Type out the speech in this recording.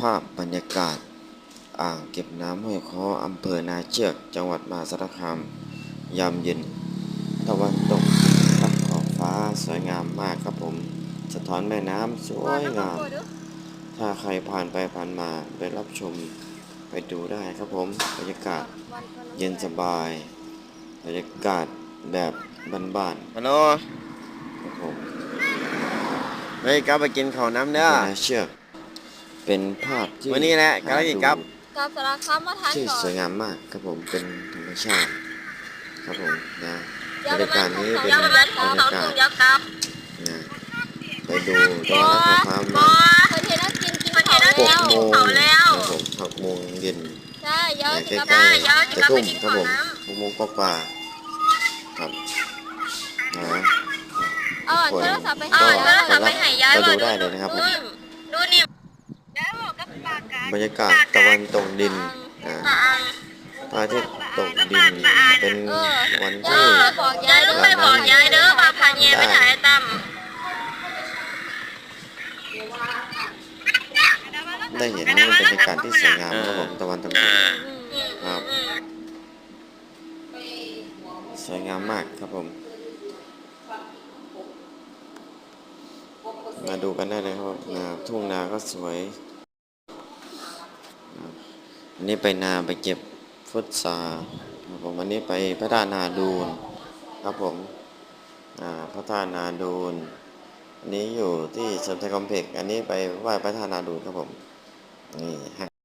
ภาพบรรยากาศ อ่างเก็บน้ำห้วยค้ออำเภอนาเชือก จังหวัดมหาสารคาม ยามเย็น ตะวันตกรับขอบฟ้าสวยงามมากครับผม สะท้อนแม่น้ำสวยงาม ถ้าใครผ่านไปผ่านมาไปรับชมไปดูได้ครับผม บรรยากาศเย็นสบาย บรรยากาศแบบบ้านๆฮัลโหลครับผม เฮ้ยกลับไปกินข้าวน้ำเด้อเป็นน่าเชือก เป็นภาพที่วันนี้แหละกำลังจะกลับกลับสารคามมาทานที่ก่อสวยนงามมากครับผมเป็นธรรมชาติครับผมนะเดี๋ยวบรรยากาศนี้เป็นเดี๋ยวประมาณบรรยากาศเดี๋ยวกลับนะไปดูตอนรับของความบมาเพิ่นเห็นนักกินกินข้าวหกแล้วโมงครับผมหกโมงเย็นใช่เดี๋ยวใกสิล้กลับๆได้จะทุ่มครับผมหกโมงกว่าๆครับนะเอาอะโทรศัพท์ไปก็ให้ไปรับไปดูได้เลยนะครับผมดูนี่ บรรยากาศตะวันตกดินนะพระอาทิตย์ตกดินเป็นวันเอที่อบอกยายไปบอกยายเด้อว่าพาเมียไปถ่ายตั้มได้เห็นบรรยากาศที่สวยงามครับผมตะวันตกดินครับสวยงามมากครับผม มาดูกันได้เลยครับนาทุ่งนาก็สวยครับอั นนี้ไปนาไปเก็บฟุตซาครับผมอันนี้ไปพระธาตุนาดูนครับผมอ่าพระธาตุนาดูนอันนี้อยู่ที่เซนทรัลคอมเพล็กซ์อันนี้ไปไหว้พระธาตุนาดูนครับผมนี่ฮะ